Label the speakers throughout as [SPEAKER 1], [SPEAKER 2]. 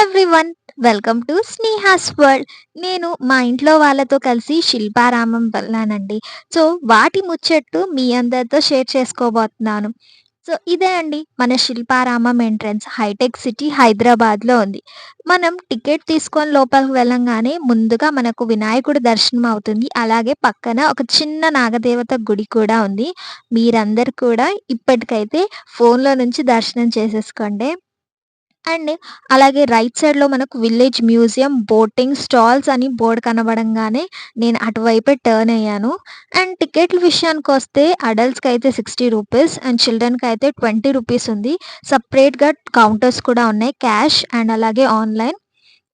[SPEAKER 1] Everyone welcome to Sneha's world నేను మా ఇంట్లో వాళ్ళతో కలిసి శిల్పారామం వెళ్ళానండి. సో వాటి ముచ్చట్టు మీ అందరితో షేర్ చేసుకోబోతున్నాను. సో ఇదే అండి మన శిల్పారామం ఎంట్రన్స్. హైటెక్ సిటీ హైదరాబాద్లో ఉంది. మనం టికెట్ తీసుకొని లోపలికి వెళ్ళంగానే ముందుగా మనకు వినాయకుడి దర్శనం అవుతుంది. అలాగే పక్కన ఒక చిన్న నాగదేవత గుడి కూడా ఉంది. మీరందరు కూడా ఇప్పటికైతే ఫోన్లో నుంచి దర్శనం చేసేసుకోండి. అండ్ అలాగే రైట్ సైడ్‌లో మనకు విలేజ్ మ్యూజియం, బోటింగ్ స్టాల్స్ అని బోర్డు కనబడంగానే నేను అటువైపే టర్న్ అయ్యాను. అండ్ టికెట్ల విషయానికొస్తే అయితే సిక్స్టీ రూపీస్ అండ్ చిల్డ్రన్కి అయితే ట్వంటీ రూపీస్ ఉంది. సపరేట్గా కౌంటర్స్ కూడా ఉన్నాయి. క్యాష్ అండ్ అలాగే ఆన్‌లైన్.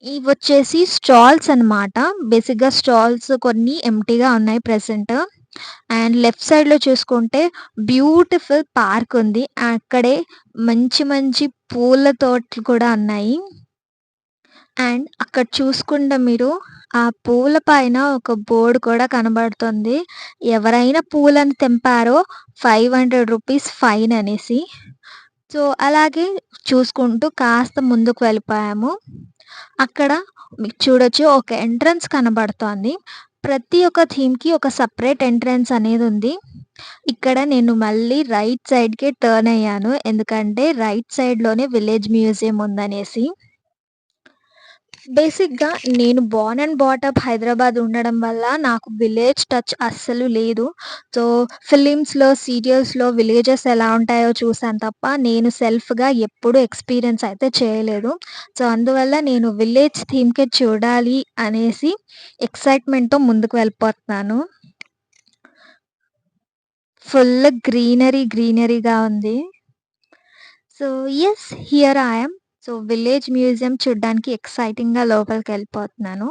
[SPEAKER 1] ఇవొచ్చేసి స్టాల్స్ అనమాట. బేసిక్‌గా స్టాల్స్ కొన్ని ఎంటీగా ఉన్నాయి ప్రెసెంట్ అండ్ లెఫ్ట్ సైడ్‌లో చూసుకుంటే బ్యూటిఫుల్ పార్క్ ఉంది. అక్కడే మంచి మంచి పూల తోటలు కూడా ఉన్నాయి. అండ్ అక్కడ చూసుకుంటే మీరు ఆ పూల పైన ఒక బోర్డు కూడా కనబడుతుంది. ఎవరైనా పూలను తెంపారో ఫైవ్ హండ్రెడ్ రూపీస్ ఫైన్ అనేసి. సో, అలాగే చూసుకుంటూ కాస్త ముందుకు వెళ్ళిపోయాము. అక్కడ మీకు చూడొచ్చు ఒక ఎంట్రన్స్ కనబడుతోంది. ప్రతి ఒక్క థీమ్‌కి ఒక సపరేట్ ఎంట్రన్స్ అనేది ఉంది. ఇక్కడ నేను మళ్ళీ రైట్ సైడ్‌కే టర్న్ అయ్యాను. ఎందుకంటే రైట్ సైడ్‌లోనే విలేజ్ మ్యూజియం ఉందనేసి. బేసిక్‌గా నేను బోర్న్ అండ్ బాటప్ హైదరాబాద్ ఉండడం వల్ల నాకు విలేజ్ టచ్ అస్సలు లేదు. సో, ఫిలిమ్స్‌లో, సీరియల్స్‌లో విలేజెస్ ఎలా ఉంటాయో చూసాను తప్ప నేను సెల్ఫ్‌గా ఎప్పుడు ఎక్స్‌పీరియన్స్ అయితే చేయలేదు. సో, అందువల్ల నేను విలేజ్ థీమ్‌కే చూడాలి అనేసి ఎక్సైట్‌మెంట్‌తో ముందుకు వెళ్ళిపోతున్నాను. ఫుల్ గ్రీనరీ గ్రీనరీగా ఉంది. So, yes here I so, village museum చూడ్డానికి ఎక్సైటింగ్‌గా లోపలికి వెళ్ళిపోతున్నాను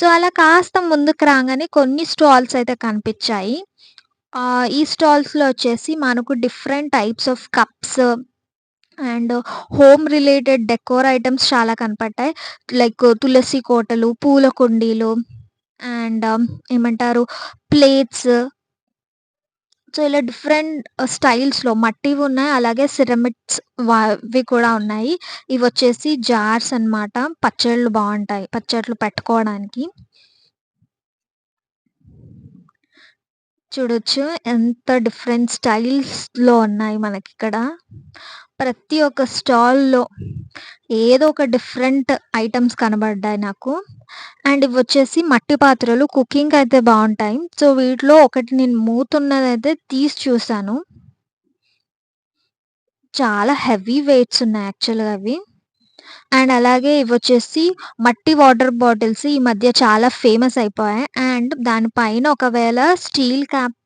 [SPEAKER 1] సో, అలా కాస్త ముందుకు రాగానే కొన్ని స్టాల్స్ అయితే కనిపించాయి ఈ స్టాల్స్‌లో వచ్చేసి మనకు different types of cups and home related decor items చాలా కనపడ్డాయి. లైక్ తులసి కోటలు, పూల కుండీలు అండ్ ఏమంటారు ప్లేట్స్ సో, ఇలా డిఫరెంట్ స్టైల్స్‌లో మట్టివున్నాయి. అలాగే సిరమిట్స్ అవి కూడా ఉన్నాయి. ఇవి వచ్చేసి జార్స్ అనమాట. పచ్చళ్ళు బాగుంటాయి పచ్చట్లు పెట్టుకోవడానికి. చూడొచ్చు ఎంత డిఫరెంట్ స్టైల్స్‌లో ఉన్నాయి మనకి ఇక్కడ ప్రతి ఒక్క స్టాల్‌లో ఏదో ఒక డిఫరెంట్ ఐటమ్స్ కనబడ్డాయి నాకు. అండ్ ఇవి వచ్చేసి మట్టి పాత్రలు కుకింగ్‌కయితే బాగుంటాయి సో, వీటిలో ఒకటి నేను మూతున్నదైతే తీసి చూసాను. చాలా హెవీ వెయిట్స్ ఉన్నాయి యాక్చువల్‌గా అవి. అండ్ అలాగే ఇవొచ్చేసి మట్టి వాటర్ బాటిల్స్ ఈ మధ్య చాలా ఫేమస్ అయిపోయాయి. అండ్ దానిపైన ఒకవేళ స్టీల్ క్యాప్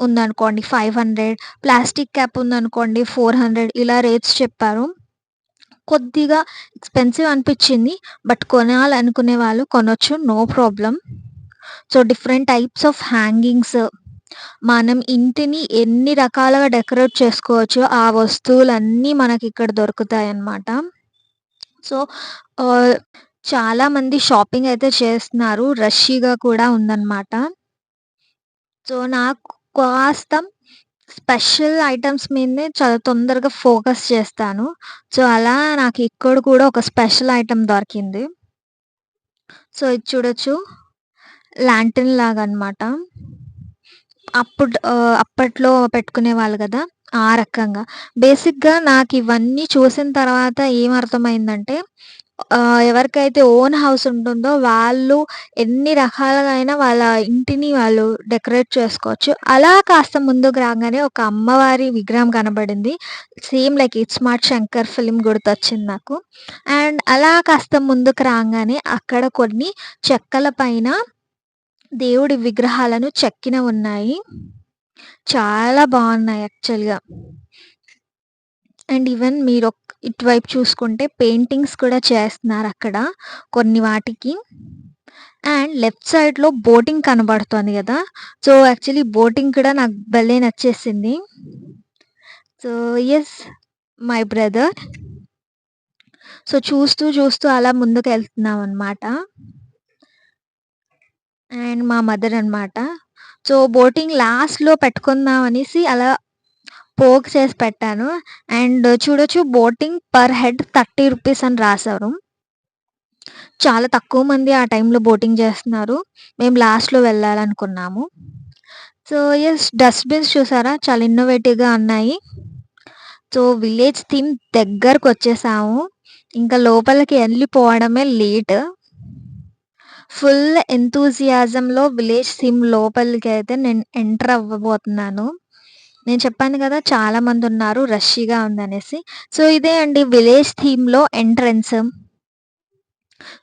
[SPEAKER 1] ఉందనుకోండి 500 ప్లాస్టిక్ క్యాప్ ఉందనుకోండి 400 ఇలా రేట్స్ చెప్పారు. కొద్దిగా ఎక్స్‌పెన్సివ్ అనిపించింది బట్ కొనాలనుకునే వాళ్ళు కొనొచ్చు. No problem so, different types of hangings మనం ఇంటిని ఎన్ని రకాలుగా డెకరేట్ చేసుకోవచ్చో ఆ వస్తువులన్నీ మనకి ఇక్కడ దొరుకుతాయి అన్నమాట సో, ఆహ్, చాలామంది షాపింగ్ అయితే చేస్తున్నారు. రష్‌గా కూడా ఉందన్నమాట. సో, నాకు కాస్త స్పెషల్ ఐటెమ్స్ మీదనే చాలా తొందరగా ఫోకస్ చేస్తాను. సో, అలా నాకు ఇక్కడ కూడా ఒక స్పెషల్ ఐటెమ్ దొరికింది. సో, ఇది చూడొచ్చు. లాంటర్న్ లాగా అనమాట. అప్పుడు ఆహ్, అప్పట్లో పెట్టుకునేవాళ్ళు గదా! ఆ రకంగా. బేసిక్‌గా నాకు ఇవన్నీ చూసిన తర్వాత ఏమర్థమైందంటే ఎవరికైతే ఓన్ హౌస్ ఉంటుందో వాళ్ళు ఎన్ని రకాలుగా అయినా వాళ్ళ ఇంటిని వాళ్ళు డెకరేట్ చేసుకోవచ్చు. అలా కాస్త ముందుకు రాగానే ఒక అమ్మవారి విగ్రహం కనబడింది. Same like 'iSmart Shankar' film గుర్తొచ్చింది నాకు. అండ్ అలా కాస్త ముందుకు రాగానే అక్కడ కొన్ని చెక్కల పైన దేవుడి విగ్రహాలను చెక్కిన ఉన్నాయి చాలా బాగున్నాయి యాక్చువల్‌గా. అండ్ ఈవెన్ మీరు ఇటువైపు చూసుకుంటే పెయింటింగ్స్ కూడా చేస్తున్నారు అక్కడ కొన్ని వాటికి. అండ్ లెఫ్ట్ సైడ్‌లో బోటింగ్ కనబడుతుంది కదా సో, యాక్చువల్లీ బోటింగ్ కూడా నాకు భలే నచ్చేసింది. So, yes my brother. So, చూస్తూ చూస్తూ అలా ముందుకు వెళ్తున్నాం అనమాట అండ్ మా మదర్ అనమాట. సో, బోటింగ్ లాస్ట్‌లో పెట్టుకుందాం అనేసి అలా పోక్ చేసి పెట్టాను. అండ్ చూడొచ్చు బోటింగ్ పర్ హెడ్ 30 రూపీస్ అని రాశారు చాలా తక్కువ మంది ఆ టైంలో బోటింగ్ చేస్తున్నారు. మేము లాస్ట్‌లో వెళ్ళాలనుకున్నాము. సో, ఎస్ డస్ట్‌బిన్స్ చూసారా? చాలా ఇన్నోవేటివ్‌గా ఉన్నాయి. సో, విలేజ్ థీమ్ దగ్గరకు వచ్చేసాము ఇంకా లోపలికి వెళ్ళిపోవడమే లేట్. ఫుల్ ఎంతూసియాజంలో విలేజ్ థీమ్ అయితే నేను ఎంటర్ అవ్వబోతున్నాను. నేను చెప్పాను కదా! చాలా మంది ఉన్నారు రష్‌గా ఉందనేసి. సో, ఇదే అండి విలేజ్ థీమ్‌లో ఎంట్రన్స్.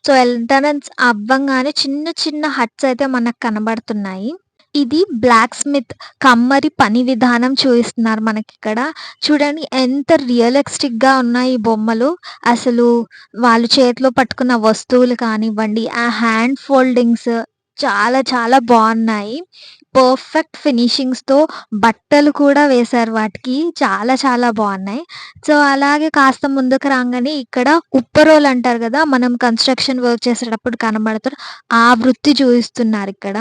[SPEAKER 1] సో, ఎంట్రన్స్ అవ్వంగానే చిన్న చిన్న హట్స్ అయితే మనకు కనబడుతున్నాయి. ఇది బ్లాక్ స్మిత్ కమ్మరి పని విధానం చూపిస్తున్నారు మనకి ఇక్కడ చూడండి ఎంత రియలిస్టిక్గా ఉన్నాయి ఈ బొమ్మలు. అసలు వాళ్ళు చేతిలో పట్టుకున్న వస్తువులు కానివ్వండి, ఆ హ్యాండ్ ఫోల్డింగ్స్ చాలా చాలా బాగున్నాయి పర్ఫెక్ట్ ఫినిషింగ్స్‌తో బట్టలు కూడా వేశారు వాటికి. చాలా చాలా బాగున్నాయి సో, అలాగే కాస్త ముందుకు రాగానే ఇక్కడ ఉప్పరోలు అంటారు కదా మనం కన్‌స్ట్రక్షన్ వర్క్ చేసేటప్పుడు కనబడతారు. ఆ వృత్తి చూపిస్తున్నారు ఇక్కడ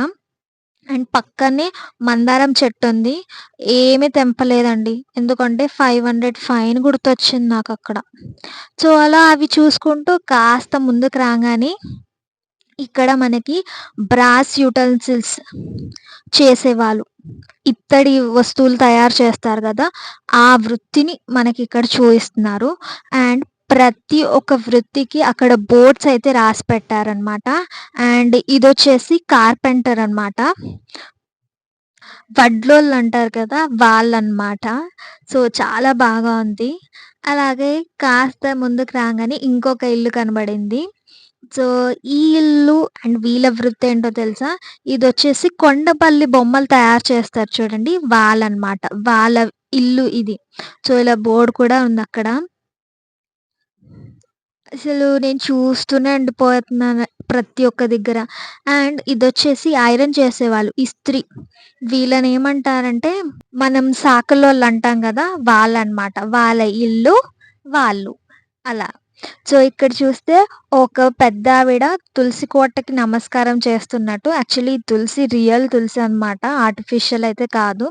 [SPEAKER 1] అండ్ పక్కనే మందారం చెట్టుంది. ఏమీ తెంపలేదండి. ఎందుకంటే 500 ఫైన్ గుర్తొచ్చింది నాకు అక్కడ సో, అలా అవి చూసుకుంటూ కాస్త ముందుకు రాగానే ఇక్కడ మనకి బ్రాస్ యూటెన్సిల్స్ చేసేవాళ్ళు. ఇత్తడి వస్తువులు తయారు చేస్తారు కదా ఆ వృత్తిని మనకి ఇక్కడ చూపిస్తున్నారు అండ్ ప్రతి ఒక్క వృత్తికి అక్కడ బోర్డ్స్ అయితే రాసి పెట్టారనమాట. అండ్ ఇది వచ్చేసి కార్పెంటర్ అనమాట. వడ్లోళ్ళంటారు కదా! వాళ్ళనమాట. సో, చాలా బాగా ఉంది. అలాగే కాస్త ముందుకు రాగానే ఇంకొక ఇల్లు కనబడింది. సో, ఈ ఇల్లు అండ్ వీళ్ళ వృత్తేంటో తెలుసా? ఇది వచ్చేసి కొండపల్లి బొమ్మలు తయారు చేస్తారు చూడండి వాళ్ళనమాట. వాళ్ళ ఇల్లు ఇది. సో, ఇలా బోర్డు కూడా ఉంది అక్కడ అసలు నేను చూస్తూనే ఉండిపోతున్నాను ప్రతి ఒక్క దగ్గర. అండ్ ఇది వచ్చేసి ఐరన్ చేసేవాళ్ళు. ఇస్త్రీ. వీళ్ళని ఏమంటారంటే మనం సాకలోళ్ళంటాం కదా వాళ్ళనమాట. వాళ్ళ ఇల్లు వాళ్ళు. అలా. సో, ఇక్కడ చూస్తే ఒక పెద్ద ఆవిడ తులసి కోటకి నమస్కారం చేస్తున్నట్టు. యాక్చువల్లీ తులసి రియల్ తులసి అనమాట. ఆర్టిఫిషియల్ అయితే కాదు.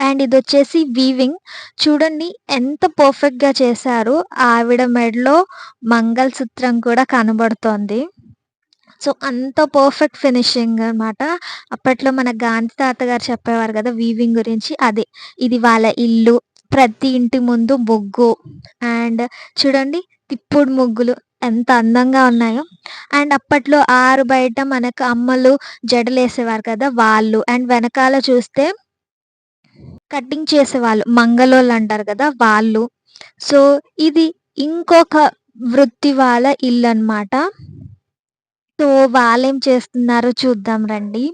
[SPEAKER 1] అండ్ ఇది వచ్చేసి వీవింగ్. చూడండి ఎంత పర్ఫెక్ట్‌గా చేశారో. ఆవిడ మెడలో మంగళసూత్రం కూడా కనబడుతోంది. సో, అంత పర్ఫెక్ట్ ఫినిషింగ్ అనమాట. అప్పట్లో మన గాంధీ తాతగారు చెప్పేవారు కదా వీవింగ్ గురించి అదే. ఇది వాళ్ళ ఇల్లు. ప్రతి ఇంటి ముందు బొగ్గు అండ్ చూడండి తిప్పుడు ముగ్గులు ఎంత అందంగా ఉన్నాయో. అండ్ అప్పట్లో ఆరు బయట మనకు అమ్మలు జడలేసేవారు కదా! వాళ్ళు. అండ్ వెనకాల చూస్తే కటింగ్ చేసేవాళ్ళు. మంగలోళ్ళంటారు కదా వాళ్ళు. సో, ఇది ఇంకొక వృత్తి వాళ్ళ ఇల్లు అనమాట సో, వాళ్ళేం చేస్తున్నారో చూద్దాం రండి.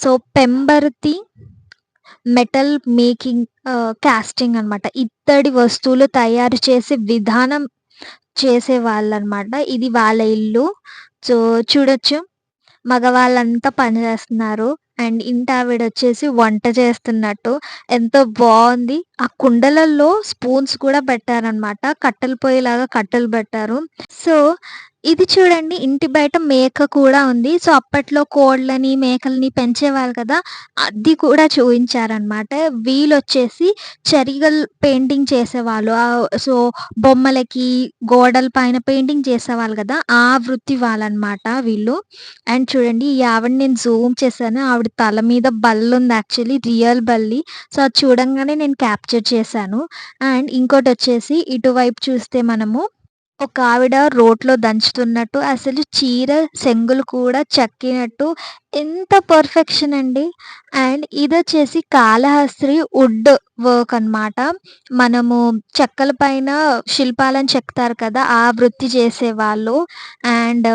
[SPEAKER 1] So, Pembarthi metal making casting అనమాట. ఇత్తడి వస్తువులు తయారు చేసే విధానం చేసేవాళ్ళనమాట. ఇది వాళ్ళ ఇల్లు. సో, చూడొచ్చు. మగవాళ్ళంతా పని చేస్తున్నారు. అండ్ ఇంటావిడొచ్చేసి వంట చేస్తున్నట్టు. ఎంతో బాగుంది ఆ కుండలల్లో స్పూన్స్ కూడా పెట్టారనమాట. కట్టెలు పొయ్యిలాగా కట్టెలు పెట్టారు. సో, ఇది చూడండి ఇంటి బయట మేక కూడా ఉంది. సో, అప్పట్లో కోళ్ళని, మేకలని పెంచేవాళ్ళు కదా! అది కూడా చూయించారనమాట. వీళ్ళొచ్చేసి చెరిగల్ పెయింటింగ్ చేసేవాళ్ళు. సో, బొమ్మలకి, గోడల పైన పెయింటింగ్ చేసేవాళ్ళు కదా ఆ వృత్తి వాళ్ళనమాట వీళ్ళు. అండ్ చూడండి ఈ ఆవిడ నేను జూమ్ చేశాను. ఆవిడ తల మీద బల్లు ఉంది యాక్చువల్లీ రియల్ బల్లి. సో, అది చూడంగానే నేను క్యాప్చర్ చేశాను. అండ్ ఇంకోటి వచ్చేసి ఇటువైపు చూస్తే మనము ఒక ఆవిడ రోట్లో దంచుతున్నట్టు, అసలు చీర సెంగులు కూడా చెక్కినట్టు ఎంత పర్ఫెక్షన్ అండి. అండ్ ఇది వచ్చేసి కాళహస్త్రి వుడ్ వర్క్ అనమాట. మనము చెక్కల పైన శిల్పాలను చెక్కుతారు కదా! ఆ వృత్తి చేసేవాళ్ళు. అండ్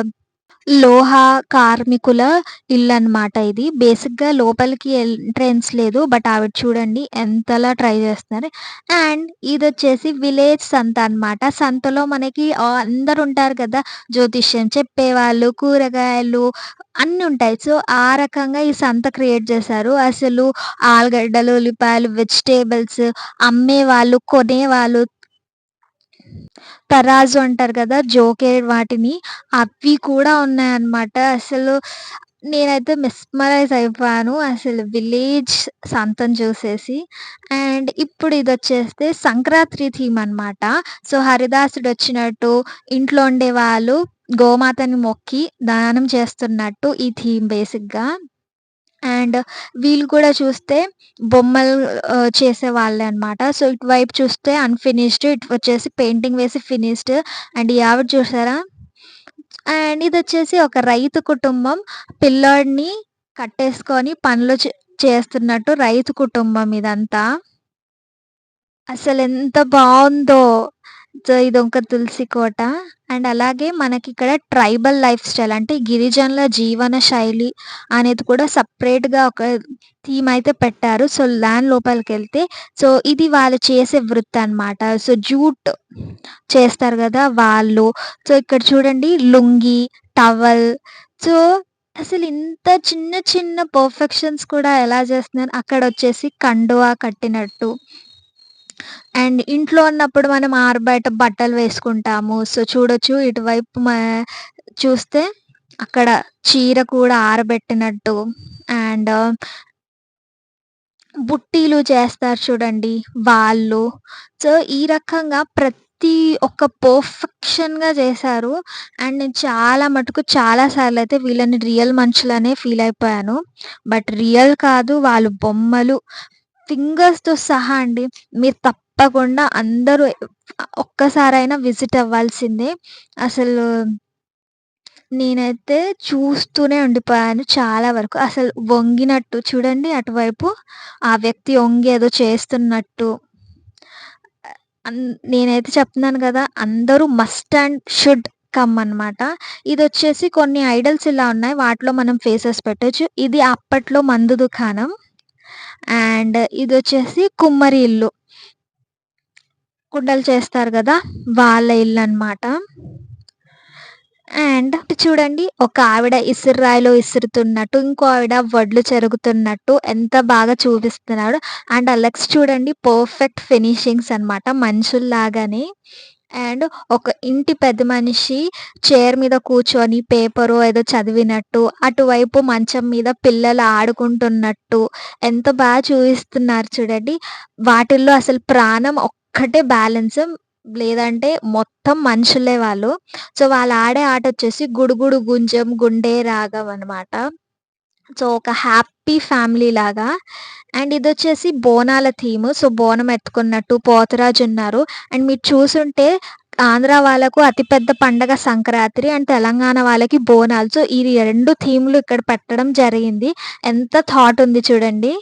[SPEAKER 1] లోహ కార్మికుల ఇల్లు అనమాట ఇది. బేసిక్‌గా లోపలికి ఎంట్రెన్స్ లేదు. బట్ ఆవిడ చూడండి ఎంతలా ట్రై చేస్తున్నారు. అండ్ ఇది వచ్చేసి విలేజ్ సంత అనమాట. సంతలో మనకి అందరు ఉంటారు కదా! జ్యోతిష్యం చెప్పేవాళ్ళు, కూరగాయలు అన్నీ ఉంటాయి. సో, ఆ రకంగా ఈ సంత క్రియేట్ చేశారు. అసలు ఆలుగడ్డలు, ఉల్లిపాయలు, వెజిటేబుల్స్ అమ్మేవాళ్ళు, కొనేవాళ్ళు తరాజు అంటారు కదా! జోకే వాటిని అవి కూడా ఉన్నాయన్నమాట. అసలు నేనైతే మిస్మరైజ్ అయిపోయాను. అసలు విలేజ్ సంతను చూసేసి. అండ్ ఇప్పుడు ఇది వచ్చేస్తే సంక్రాంతి థీమ్ అనమాట. సో, హరిదాసుడు వచ్చినట్టు ఇంట్లో ఉండే వాళ్ళు గోమాతని మొక్కి దానం చేస్తున్నట్టు ఈ థీమ్ బేసిక్‌గా. అండ్ వీళ్ళు కూడా చూస్తే బొమ్మలు చేసే చేసేవాళ్ళే అనమాట. సో, ఇటువైపు చూస్తే అన్‌ఫినిష్డ్ ఇటు వచ్చేసి పెయింటింగ్ వేసి ఫినిష్డ్ అండ్ ఈ ఆవిడ చూసారా? అండ్ ఇదొచ్చేసి ఒక రైతు కుటుంబం పిల్లోడిని కట్టేసుకొని పనులు చే చేస్తున్నట్టు రైతు కుటుంబం ఇదంతా. ఎంత బాగుందో సో, ఇదొక తులసి కోట. అండ్ అలాగే మనకి ఇక్కడ ట్రైబల్ లైఫ్ స్టైల్ అంటే గిరిజనుల జీవన శైలి అనేది కూడా సపరేట్గా ఒక థీమ్ అయితే పెట్టారు. సో, ల్యాండ్ లోపలికి వెళ్తే సో, ఇది వాళ్ళు చేసే వృత్తి అనమాట సో, జూట్ చేస్తారు కదా వాళ్ళు. సో, ఇక్కడ చూడండి లుంగీ, టవల్ సో, అసలు ఇంత చిన్న చిన్న పర్ఫెక్షన్స్ కూడా ఎలా చేస్తున్నారు అక్కడ వచ్చేసి కండువా కట్టినట్టు. అండ్ ఇంట్లో ఉన్నప్పుడు మనం ఆరబయట బట్టలు వేసుకుంటాము. సో, చూడొచ్చు ఇటువైపు మా చూస్తే అక్కడ చీర కూడా ఆరబెట్టినట్టు అండ్ బుట్టీలు చేస్తారు చూడండి వాళ్ళు. సో, ఈ రకంగా ప్రతి ఒక్క పర్ఫెక్షన్‌గా చేశారు. అండ్ నేను చాలా మటుకు చాలా సార్లయితే వీళ్ళని రియల్ మనుషులనే ఫీల్ అయిపోయాను. బట్ రియల్ కాదు వాళ్ళు బొమ్మలు. ఫింగర్స్‌తో సహా అండి. మీరు తప్పకుండా అందరూ ఒక్కసారైనా విజిట్ అవ్వాల్సిందే. అసలు నేనైతే చూస్తూనే ఉండిపోయాను చాలా వరకు. అసలు వంగినట్టు చూడండి అటువైపు ఆ వ్యక్తి ఒంగి ఏదో చేస్తున్నట్టు. అన్ నేనైతే చెప్తున్నాను కదా అందరూ మస్ట్ అండ్ షుడ్ కమ్ అనమాట. ఇదొచ్చేసి కొన్ని ఐడల్స్ ఇలా ఉన్నాయి. వాటిలో మనం ఫేసెస్ పెట్టచ్చు ఇది అప్పట్లో మందు దుకాణం. అండ్ ఇది వచ్చేసి కుమ్మరి ఇల్లు. కుండలు చేస్తారు కదా వాళ్ళ ఇల్లు అనమాట అండ్ చూడండి ఒక ఆవిడ ఇసురాయిలో ఇసురుతున్నట్టు, ఇంకో ఆవిడ వడ్లు చెరుగుతున్నట్టు ఎంత బాగా చూపిస్తున్నాడు. అండ్ అలెక్స్ చూడండి పర్ఫెక్ట్ ఫినిషింగ్స్ అనమాట మనుషుల్లాగానే. అండ్ ఒక ఇంటి పెద్ద మనిషి చైర్ మీద కూర్చొని పేపరు ఏదో చదివినట్టు, అటువైపు మంచం మీద పిల్లలు ఆడుకుంటున్నట్టు ఎంత బాగా చూపిస్తున్నారు చూడండి. వాటిల్లో అసలు ప్రాణం ఒక్కటే బ్యాలెన్స్. లేదంటే మొత్తం మనుషులే వాళ్ళు. సో, వాళ్ళు ఆడే ఆట వచ్చేసి గుడుగుడు గుంజం గుండే రాగం అనమాట. సో, ఒక హ్యాపీ ఫ్యామిలీ లాగా. అండ్ ఇది వచ్చేసి బోనాల థీమ్. సో, బోనం ఎత్తుకున్నట్టు పోతురాజున్నారు. అండ్ మీరు చూసుంటే ఆంధ్ర వాళ్ళకు అతిపెద్ద పండగ సంక్రాంతి అండ్ తెలంగాణ వాళ్ళకి బోనాలు. సో, ఈ రెండు థీమ్‌లు ఇక్కడ పెట్టడం జరిగింది. ఎంత థాట్ ఉంది చూడండి.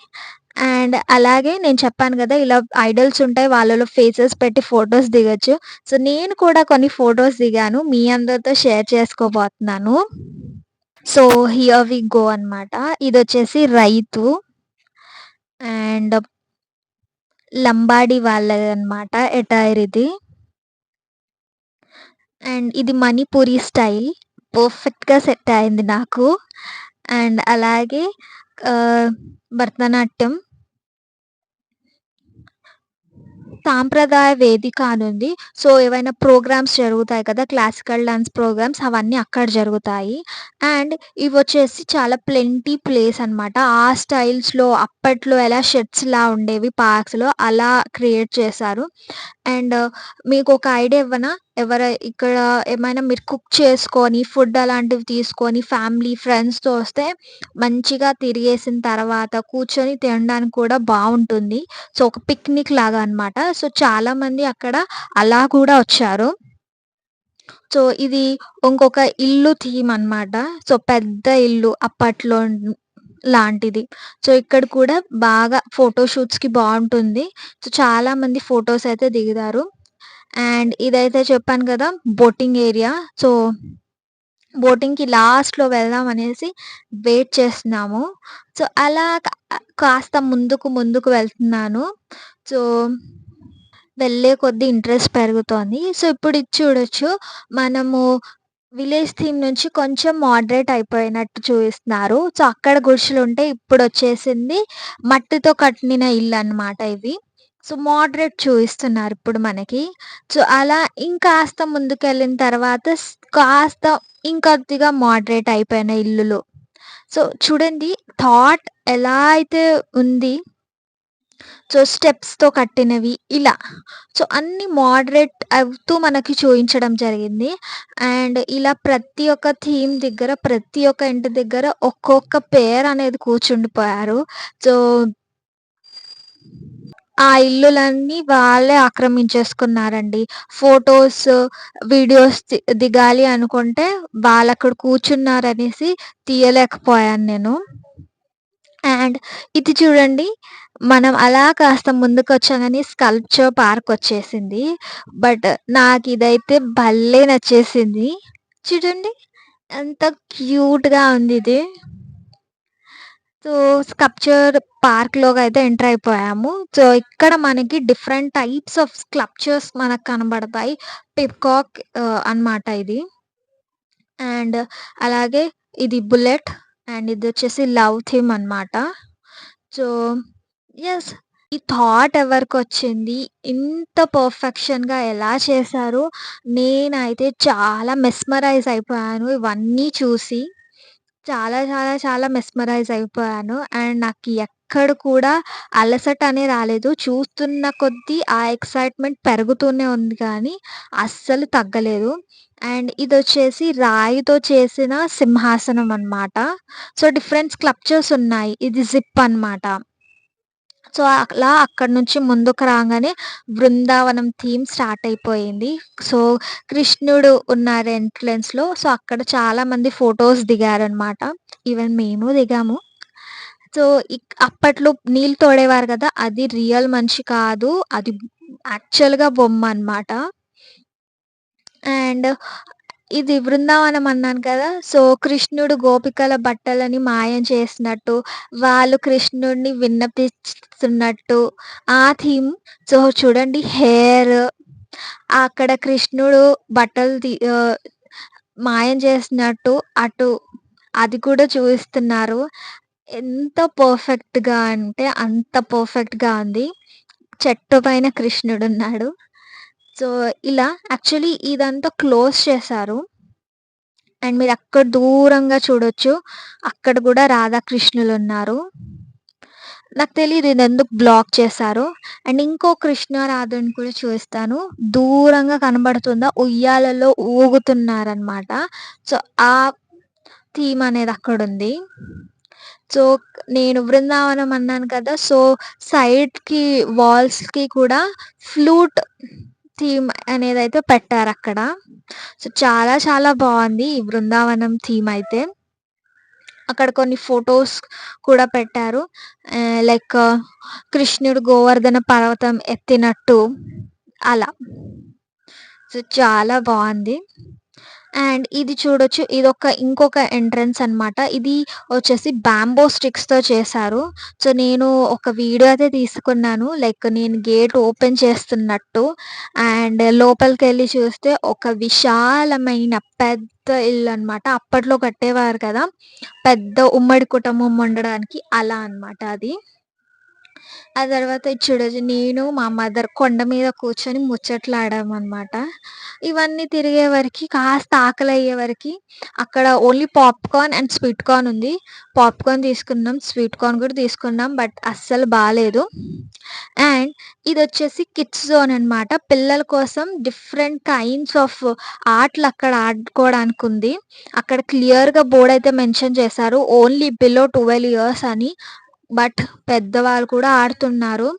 [SPEAKER 1] అండ్ అలాగే నేను చెప్పాను కదా ఇలా ఐడల్స్ ఉంటాయి. వాళ్ళలో ఫేసెస్ పెట్టి ఫొటోస్ దిగచ్చు సో, నేను కూడా కొన్ని ఫొటోస్ దిగాను. మీ అందరితో షేర్ చేసుకోబోతున్నాను. సో, హియర్ వి గో అనమాట. ఇదొచ్చేసి రైతు. అండ్ లంబాడి వాళ్ళదనమాట ఎటైర్ ఇది. అండ్ ఇది మణిపూరి స్టైల్. పర్ఫెక్ట్‌గా సెట్ అయింది నాకు. అండ్ అలాగే భరతనాట్యం. సాంప్రదాయ వేదిక అని ఉంది సో, ఏవైనా ప్రోగ్రామ్స్ జరుగుతాయి కదా! క్లాసికల్ డాన్స్ ప్రోగ్రామ్స్ అవన్నీ అక్కడ జరుగుతాయి. అండ్ ఇవి వచ్చేసి చాలా ప్లెంటీ ప్లేస్ అనమాట. ఆ స్టైల్స్‌లో అప్పట్లో ఎలా షెడ్స్‌లా ఉండేవి పార్క్స్‌లో అలా క్రియేట్ చేశారు. అండ్ మీకు ఒక ఐడియా ఇవ్వనా? ఎవర ఇక్కడ ఏమైనా మీరు కుక్ చేసుకొని, ఫుడ్ అలాంటివి తీసుకొని ఫ్యామిలీ, ఫ్రెండ్స్‌తో వస్తే మంచిగా తిరిగేసిన తర్వాత కూర్చొని తినడానికి కూడా బాగుంటుంది సో, ఒక పిక్నిక్ లాగా అనమాట. సో, చాలామంది అక్కడ అలా కూడా వచ్చారు. సో, ఇది ఇంకొక ఇల్లు థీమ్ అనమాట. సో, పెద్ద ఇల్లు అప్పట్లో లాంటిది. సో, ఇక్కడ కూడా బాగా ఫోటోషూట్స్కి బాగుంటుంది సో, చాలామంది ఫోటోస్ అయితే దిగుతారు. అండ్ ఇదైతే చెప్పాను కదా బోటింగ్ ఏరియా. సో, బోటింగ్‌కి లాస్ట్‌లో వెళ్దాం అనేసి వెయిట్ చేస్తున్నాము. సో, అలా కాస్త ముందుకు ముందుకు వెళ్తున్నాను. సో, వెళ్ళే కొద్దీ ఇంట్రెస్ట్ పెరుగుతోంది. సో, ఇప్పుడు ఇది చూడొచ్చు. మనము విలేజ్ థీమ్ నుంచి కొంచెం మోడరేట్ అయిపోయినట్టు చూపిస్తున్నారు సో, అక్కడ గుడిసెలు ఉంటే ఇప్పుడు వచ్చేసింది మట్టితో కట్టిన ఇల్లు అనమాట ఇవి. సో, మోడరేట్ చూపిస్తున్నారు ఇప్పుడు మనకి. సో, అలా ఇంకాస్త ముందుకెళ్ళిన తర్వాత కాస్త ఇంకొద్దిగా మోడరేట్ అయిపోయిన ఇల్లులు. సో, చూడండి థాట్ ఎలా అయితే ఉంది సో, స్టెప్స్‌తో కట్టినవి ఇలా. సో, అన్నీ మోడరేట్ అవుతూ మనకి చూయించడం జరిగింది. అండ్ ఇలా ప్రతి ఒక్క థీమ్ దగ్గర, ప్రతి ఒక్క ఇంటి దగ్గర ఒక్కొక్క పేర్ అనేది కూర్చుండిపోయారు. సో ఆ ఇల్లులన్నీ వాళ్ళే ఆక్రమించేసుకున్నారండి. ఫోటోస్, వీడియోస్ ది దిగాలి అనుకుంటే వాళ్ళక్కడ కూర్చున్నారనేసి తీయలేకపోయాను నేను. అండ్ ఇది చూడండి. మనం అలా కాస్త ముందుకొచ్చాం గానీ స్కల్ప్చర్ పార్కొచ్చేసింది. బట్ నాకిదైతే భలే నచ్చేసింది. చూడండి ఎంత క్యూట్‌గా ఉందిది. సో, స్కల్ప్చర్ అయితే ఎంటర్ అయిపోయాము. సో, ఇక్కడ మనకి డిఫరెంట్ టైప్స్ ఆఫ్ స్కల్ప్చర్స్ మనకు కనబడతాయి. పికాక్ uh, అనమాట ఇది. అండ్ అలాగే ఇది బుల్లెట్ అండ్ ఇది వచ్చేసి లవ్ థీమ్ అనమాట. సో, ఎస్ ఈ థాట్ ఎవరికి వచ్చింది ఇంత పర్ఫెక్షన్‌గా ఎలా చేశారు? నేనైతే చాలా మెస్మరైజ్ అయిపోయాను ఇవన్నీ చూసి. చాలా చాలా చాలా మెస్మరైజ్ అయిపోయాను. అండ్ నాకు ఎక్కడ కూడా అలసట అనే రాలేదు. చూస్తున్న కొద్దీ ఆ ఎక్సైట్‌మెంట్ పెరుగుతూనే ఉంది కానీ అస్సలు తగ్గలేదు. అండ్ ఇది వచ్చేసి రాయితో చేసిన సింహాసనం అనమాట. సో, డిఫరెంట్ క్లప్చర్స్ ఉన్నాయి. ఇది జిప్ అనమాట. సో, అలా అక్కడి నుంచి ముందుకు రాగానే బృందావనం థీమ్ స్టార్ట్ అయిపోయింది. సో, కృష్ణుడు ఉన్నారు ఎంట్రన్స్‌లో. సో, అక్కడ చాలామంది ఫొటోస్ దిగారనమాట. ఈవెన్ మేము దిగాము. సో, అప్పట్లో నీళ్ళు తోడేవారు కదా అది రియల్ మనిషి కాదు. అది యాక్చువల్‌గా బొమ్మ అనమాట. అండ్ ఇది బృందావనం అన్నాను కదా! సో, కృష్ణుడు గోపికల బట్టలని మాయం చేసినట్టు, వాళ్ళు కృష్ణుడిని విన్నపిస్తున్నట్టు ఆ థీమ్. సో, చూడండి హెయిర్ అక్కడ కృష్ణుడు బట్టలు మాయం చేసినట్టు అటు అది కూడా చూపిస్తున్నారు ఎంత పర్ఫెక్ట్‌గా అంటే అంత పర్ఫెక్ట్‌గా ఉంది. చెట్టు పైన కృష్ణుడు ఉన్నాడు సో, ఇలా యాక్చువల్లీ ఇదంతా క్లోజ్ చేశారు. అండ్ మీరు అక్కడ దూరంగా చూడొచ్చు. అక్కడ కూడా రాధాకృష్ణులు ఉన్నారు నాకు తెలియదు ఇది ఎందుకు బ్లాక్ చేశారు అండ్ ఇంకో కృష్ణారాధుని కూడా చూస్తాను దూరంగా కనబడుతుందా ఉయ్యాలలో ఊగుతున్నారనమాట. సో, ఆ థీమ్ అనేది అక్కడ ఉంది సో, నేను బృందావనం అన్నాను కదా! సో, సైడ్‌కి వాల్స్‌కి కూడా ఫ్లూట్ థీమ్ అనేదైతే పెట్టారక్కడ. సో, చాలా చాలా బాగుంది ఈ బృందావనం థీమ్ అయితే. అక్కడ కొన్ని ఫొటోస్ కూడా పెట్టారు. లైక్ కృష్ణుడు గోవర్ధన పర్వతం ఎత్తినట్టు అలా. సో, చాలా బాగుంది అండ్ ఇది చూడొచ్చు. ఇదొక ఇంకొక ఎంట్రన్స్ అనమాట. ఇది వచ్చేసి బాంబో స్టిక్స్‌తో చేశారు. సో, నేను ఒక వీడియో అయితే తీసుకున్నాను. లైక్ నేను గేట్ ఓపెన్ చేస్తున్నట్టు. అండ్ లోపలికెళ్ళి చూస్తే ఒక విశాలమైన పెద్ద ఇల్లు అనమాట అప్పట్లో కట్టేవారు కదా! పెద్ద ఉమ్మడి కుటుంబం ఉండడానికి అలా అనమాట అది. ఆ తర్వాత చూడొచ్చు. నేను, మా మదర్ కొండ మీద కూర్చొని ముచ్చట్లాడామనమాట. ఇవన్నీ తిరిగే వరకు కాస్త ఆకలి అయ్యే వరకు అక్కడ only popcorn and sweet corn ఉంది. పాప్‌కార్న్ తీసుకున్నాం. స్వీట్ కార్న్ కూడా తీసుకున్నాం. బట్ అస్సలు బాగాలేదు అండ్ ఇది వచ్చేసి కిడ్స్ జోన్ అనమాట. పిల్లల కోసం డిఫరెంట్ కైండ్స్ ఆఫ్ ఆటలు అక్కడ ఆడుకోవడానికుంది. అక్కడ క్లియర్‌గా బోర్డ్ అయితే మెన్షన్ చేశారు. ఓన్లీ బిలో 12 ఇయర్స్ అని. బట్ పెద్దవాళ్ళు కూడా ఆడుతున్నారు.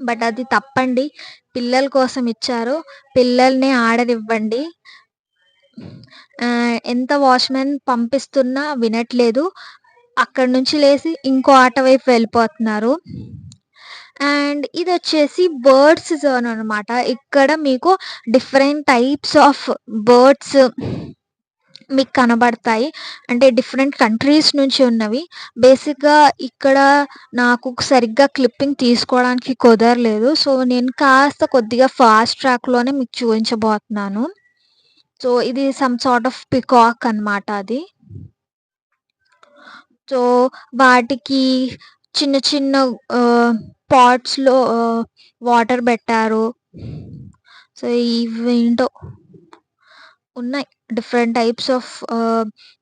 [SPEAKER 1] బట్ అది తప్పండి. పిల్లల కోసం ఇచ్చారు. పిల్లల్ని ఆడనివ్వండి. ఎంత వాచ్‌మెన్ పంపిస్తున్నా వినట్లేదు. అక్కడి నుంచి లేచి ఇంకో ఆట వైపు వెళ్ళిపోతున్నారు. అండ్ ఇది వచ్చేసి బర్డ్స్ జోన్ అనమాట. ఇక్కడ మీకు డిఫరెంట్ టైప్స్ ఆఫ్ బర్డ్స్ మీకు కనబడతాయి. అంటే డిఫరెంట్ కంట్రీస్ నుంచి ఉన్నవి. బేసిక్‌గా ఇక్కడ నాకు సరిగ్గా క్లిప్పింగ్ తీసుకోవడానికి కుదరలేదు. సో, నేను కాస్త కొద్దిగా ఫాస్ట్ ట్రాక్‌లోనే మీకు చూపించబోతున్నాను సో, ఇది సమ్ సార్ట్ ఆఫ్ పీకాక్ అనమాట అది. సో, వాటికి చిన్న చిన్న పాట్స్‌లో వాటర్ పెట్టారు సో, ఇవేంటో ఉన్నాయి. Different types of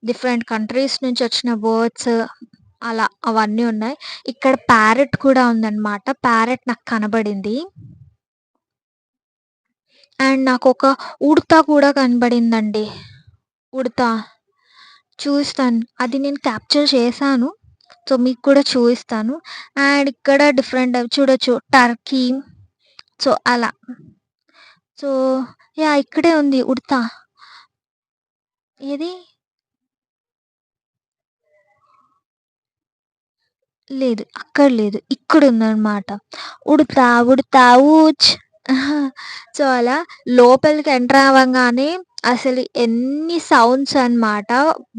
[SPEAKER 1] different countries నుంచి వచ్చిన బర్డ్స్. అలా అవన్నీ ఉన్నాయి. ఇక్కడ ప్యారెట్ కూడా ఉందన్నమాట ప్యారట్ నాకు కనబడింది. అండ్ నాకు ఒక ఉడత కూడా కనబడిందండి. ఉడత. చూస్తాను. అది నేను క్యాప్చర్ చేశాను. సో, మీకు కూడా చూపిస్తాను అండ్ ఇక్కడ డిఫరెంట్ టైప్ చూడొచ్చు. టర్కీ. సో, అలా. సో, యా ఇక్కడే ఉంది ఉడతా ఏది? లేదు. అక్కడ లేదు. ఇక్కడుందనమాట. ఉడతా, ఉడతా ఊచ్. సో, అలా లోపలికి ఎంటర్ అవ్వగానే అసలు ఎన్ని సౌండ్స్ అనమాట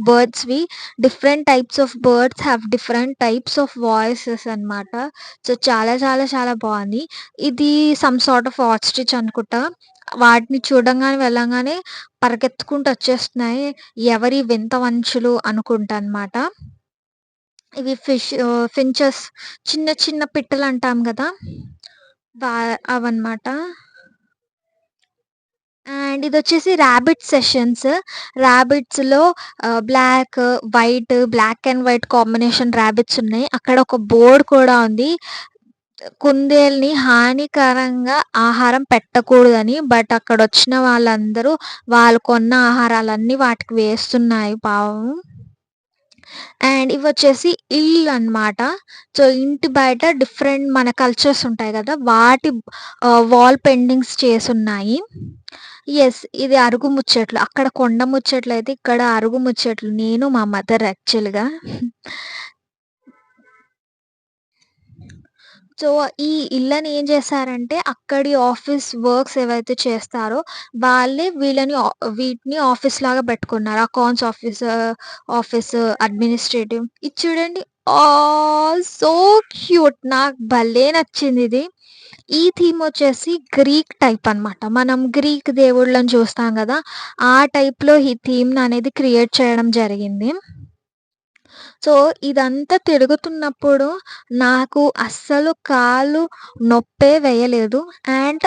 [SPEAKER 1] బర్డ్స్‌వి. Different types of birds have different types of voices అనమాట. సో, చాలా చాలా చాలా బాగుంది ఇది సమ్ సార్ట్ ఆఫ్ ఆస్ట్రిచ్ అనుకుంటా. వాటిని చూడంగానే వెళ్ళంగానే పరిగెత్తుకుంటూ వచ్చేస్తున్నాయి. ఎవరి వింత వంచులు అనుకుంటా అనమాట. ఇవి ఫిష్ ఫించర్స్ ఫించెస్ చిన్న చిన్న పిట్టలంటాం కదా అవన్నమాట. అండ్ ఇది వచ్చేసి rabbit sessions. ర్యాబిట్స్లో black, white, black and white combination rabbits ఉన్నాయి. అక్కడ ఒక బోర్డ్ కూడా ఉంది. కుందేల్ని హానికరంగా ఆహారం పెట్టకూడదని. బట్ అక్కడ వచ్చిన వాళ్ళందరూ వాళ్ళు కొన్న ఆహారాలన్నీ వాటికి వేస్తున్నాయి పాపం. అండ్ ఇవి వచ్చేసి ఇల్లు అనమాట సో, ఇంటి బయట డిఫరెంట్ మన కల్చర్స్ ఉంటాయి కదా వాటి వాల్ పెయింటింగ్స్ చేసున్నాయి. ఎస్ ఇది అరుగు ముచ్చట్లు. అక్కడ కొండ ముచ్చట్లయితే ఇక్కడ అరుగు ముచ్చట్లు. నేను మా మదర్ యాక్చువల్‌గా. సో, ఈ ఇళ్ళని ఏం చేశారంటే అక్కడి ఆఫీస్ వర్క్స్ ఏవైతే చేస్తారో వాళ్ళే వీళ్ళని వీటిని ఆఫీస్ లాగా పెట్టుకున్నారు. Accounts office office administrative. ఇది చూడండి. ఆహ్, సో క్యూట్. నాకు భలే నచ్చింది ఇది ఈ థీమ్ వచ్చేసి గ్రీక్ టైప్ అనమాట. మనం గ్రీక్ దేవుళ్ళని చూస్తాం కదా ఆ టైప్‌లో ఈ థీమ్ అనేది క్రియేట్ చేయడం జరిగింది. సో, ఇదంతా తిరుగుతున్నప్పుడు నాకు అస్సలు కాలు నొప్పే వేయలేదు. అండ్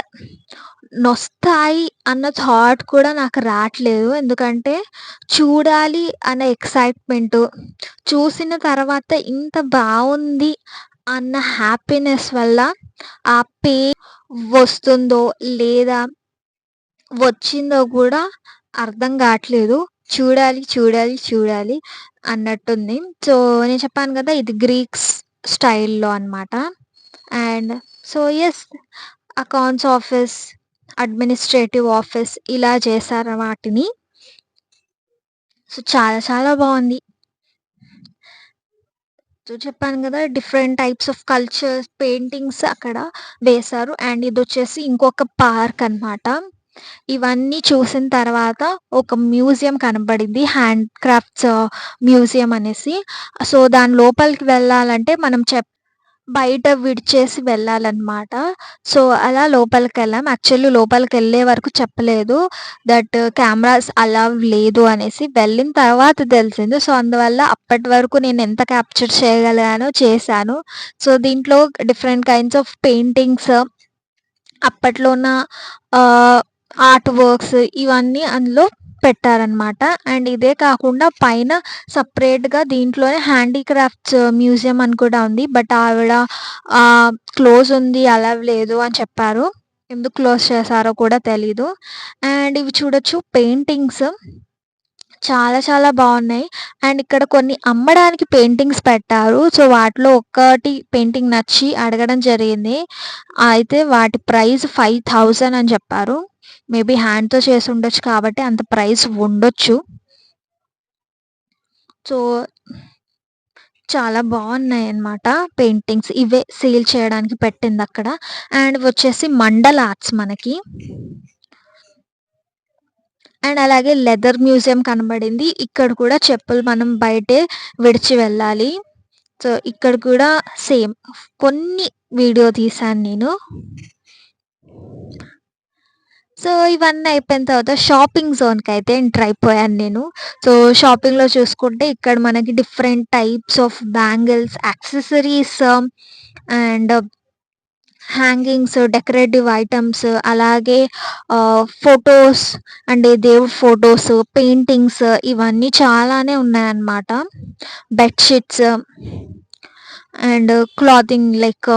[SPEAKER 1] నొస్తాయి అన్న థాట్ కూడా నాకు రాట్లేదు. ఎందుకంటే చూడాలి అనే ఎక్సైట్‌మెంటు, చూసిన తర్వాత ఇంత బాగుంది అన్న హ్యాపీనెస్ వల్ల ఆ పే వస్తుందో లేదా వచ్చిందో కూడా అర్థం కావట్లేదు చూడాలి, చూడాలి, చూడాలి అన్నట్టుంది. సో, నేను చెప్పాను కదా ఇది గ్రీక్స్ స్టైల్‌లో అనమాట. And so, yes accounts office, administrative office ఇలా చేశారు వాటిని. సో, చాలా చాలా బాగుంది సో, చెప్పాను కదా different types of cultures, paintings అక్కడ వేశారు. అండ్ ఇది వచ్చేసి ఇంకొక పార్క్ అనమాట. ఇవన్నీ చూసిన తర్వాత ఒక మ్యూజియం కనబడింది. హ్యాండ్ క్రాఫ్ట్స్ మ్యూజియం అనేసి. సో, దాని లోపలికి వెళ్ళాలంటే మనం చెప్ బయట విడిచేసి వెళ్ళాలన్నమాట సో, అలా లోపలికి వెళ్ళాం యాక్చువల్లీ లోపలికి వెళ్ళే వరకు చెప్పలేదు. దట్ కెమెరాస్ అలౌ లేదు అనేసి. వెళ్ళిన తర్వాత తెలిసింది. సో, అందువల్ల అప్పటి వరకు నేను ఎంత క్యాప్చర్ చేయగలిగానో చేశాను. సో, దీంట్లో డిఫరెంట్ కైండ్స్ ఆఫ్ పెయింటింగ్స్ అప్పట్లో ఉన్న ఆర్ట్ వర్క్స్ ఇవన్నీ అందులో పెట్టారనమాట. అండ్ ఇదే కాకుండా పైన సపరేట్గా దీంట్లోనే హ్యాండీక్రాఫ్ట్స్ మ్యూజియం అని కూడా ఉంది. బట్ ఆవిడ క్లోజ్ ఉంది అలా లేదు అని చెప్పారు. ఎందుకు క్లోజ్ చేశారో కూడా తెలీదు. అండ్ ఇవి చూడొచ్చు పెయింటింగ్స్. చాలా చాలా బాగున్నాయి అండ్ ఇక్కడ కొన్ని అమ్మడానికి పెయింటింగ్స్ పెట్టారు. సో, వాటిలో ఒక్కటి పెయింటింగ్ నచ్చి అడగడం జరిగింది. అయితే వాటి ప్రైస్ 5000 అని చెప్పారు. మేబీ హ్యాండ్‌తో చేసి ఉండొచ్చు కాబట్టి అంత ప్రైస్ ఉండొచ్చు. సో, చాలా బాగున్నాయి అన్నమాట పెయింటింగ్స్. ఇవే సేల్ చేయడానికి పెట్టింది అక్కడ అండ్ వచ్చేసి మండల్ ఆర్ట్స్ మనకి. అండ్ అలాగే లెదర్ మ్యూజియం కనబడింది. ఇక్కడ కూడా చెప్పులు మనం బయటే విడిచి వెళ్ళాలి. సో, ఇక్కడ కూడా సేమ్ కొన్ని వీడియో తీశాను నేను. సో, ఇవన్నీ అయిపోయిన తర్వాత షాపింగ్ జోన్కి అయితే ఎంటర్ అయిపోయాను నేను. సో, షాపింగ్‌లో చూసుకుంటే ఇక్కడ మనకి different types of bangles, accessories and hangings, decorative items అలాగే ఫొటోస్ అండ్ దేవుడి ఫోటోస్, పెయింటింగ్స్ ఇవన్నీ చాలానే ఉన్నాయన్నమాట. బెడ్షీట్స్ అండ్ క్లాతింగ్ లైక్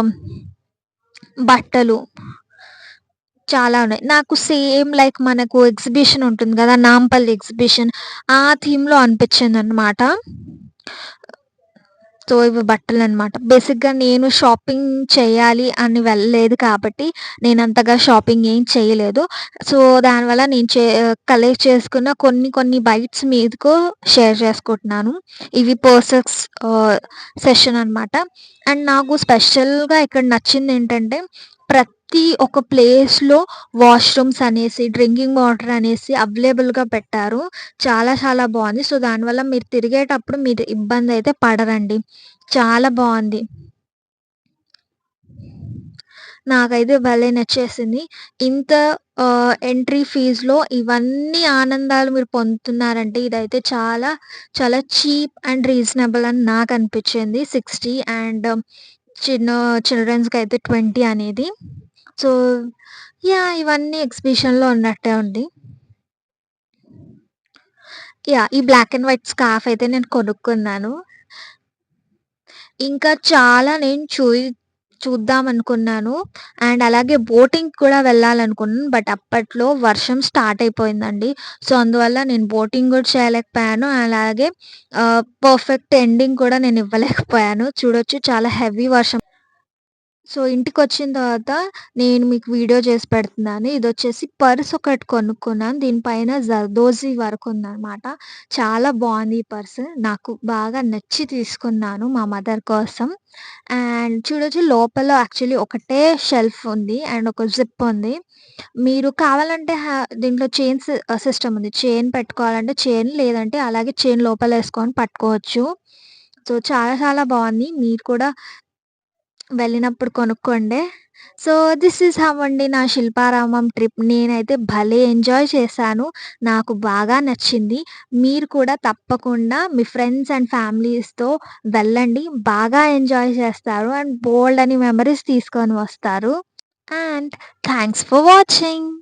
[SPEAKER 1] బట్టలు చాలా ఉన్నాయి. నాకు సేమ్ లైక్ మనకు ఎగ్జిబిషన్ ఉంటుంది కదా నాంపల్లి ఎగ్జిబిషన్ ఆ థీమ్‌లో అనిపించింది అనమాట సో, ఇవి బట్టలు అనమాట బేసిక్‌గా నేను షాపింగ్ చేయాలి అని వెళ్ళలేదు కాబట్టి, నేను అంతగా షాపింగ్ ఏం చేయలేదు. సో, దానివల్ల నేను చే కలెక్ట్ చేసుకున్న కొన్ని కొన్ని బైట్స్ మీదకు షేర్ చేసుకుంటున్నాను. ఇవి పర్సెస్ సెషన్ అనమాట. అండ్ నాకు స్పెషల్‌గా ఇక్కడ నచ్చింది ఏంటంటే ప్రతి ప్రతి ఒక్క ప్లేస్‌లో వాష్‌రూమ్స్ అనేసి, డ్రింకింగ్ వాటర్ అనేసి అవైలబుల్‌గా పెట్టారు. చాలా చాలా బాగుంది సో, దానివల్ల మీరు తిరిగేటప్పుడు మీరు ఇబ్బంది అయితే పడరండి. చాలా బాగుంది నాకైతే భలే నచ్చేసింది. ఇంత ఎంట్రీ ఫీజ్‌లో ఇవన్నీ ఆనందాలు మీరు పొందుతున్నారంటే ఇదైతే చాలా చాలా చీప్ అండ్ రీజనబుల్ అని నాకు అనిపించింది సిక్స్టీ అండ్ um, చిన్న చిల్డ్రన్స్కి అయితే ట్వంటీ అనేది. సో, యా ఇవన్నీ ఎగ్జిబిషన్‌లో ఉన్నట్టే ఉంది. యా ఈ బ్లాక్ అండ్ వైట్ స్కార్ఫ్ అయితే నేను కొనుక్కున్నాను. ఇంకా చాలా నేను చూ చూద్దాం అనుకున్నాను అండ్ అలాగే బోటింగ్ కూడా వెళ్ళాలనుకున్నాను. బట్ అప్పట్లో వర్షం స్టార్ట్ అయిపోయిందండి. సో, అందువల్ల నేను బోటింగ్ కూడా చేయలేకపోయాను. అలాగే పర్ఫెక్ట్ ఎండింగ్ కూడా నేను ఇవ్వలేకపోయాను. చూడొచ్చు చాలా హెవీ వర్షం. సో, ఇంటికొచ్చిన తర్వాత నేను మీకు వీడియో చేసి పెడుతున్నాను. ఇదొచ్చేసి పర్స్ ఒకటి కొనుక్కున్నాను. దీనిపైన జర్దోజీ వర్క్ ఉందనమాట. చాలా బావుంది ఈ పర్స్. నాకు బాగా నచ్చి తీసుకున్నాను మా మదర్ కోసం. అండ్ చూడొచ్చు లోపల యాక్చువల్లీ ఒకటే షెల్ఫ్ ఉంది. అండ్ ఒక జిప్ ఉంది. మీరు కావాలంటే హ్యా దీంట్లో చైన్స్ ఆహ్, సిస్టమ్ ఉంది. చైన్ పెట్టుకోవాలంటే చైన్ లేదంటే అలాగే చైన్ లోపలేసుకొని పట్టుకోవచ్చు. సో, చాలా చాలా బావుంది. మీరు కూడా వెళ్ళినప్పుడు కొనుక్కోండి సో, దిస్ ఈజ్ హౌ అండి నా శిల్పారామం ట్రిప్. నేనైతే భలే ఎంజాయ్ చేశాను. నాకు బాగా నచ్చింది. మీరు కూడా తప్పకుండా మీ ఫ్రెండ్స్ అండ్ ఫ్యామిలీస్‌తో వెళ్ళండి. బాగా ఎంజాయ్ చేస్తారు. అండ్ బోల్డ్ అని మెమరీస్ తీసుకొని వస్తారు. And thanks for watching.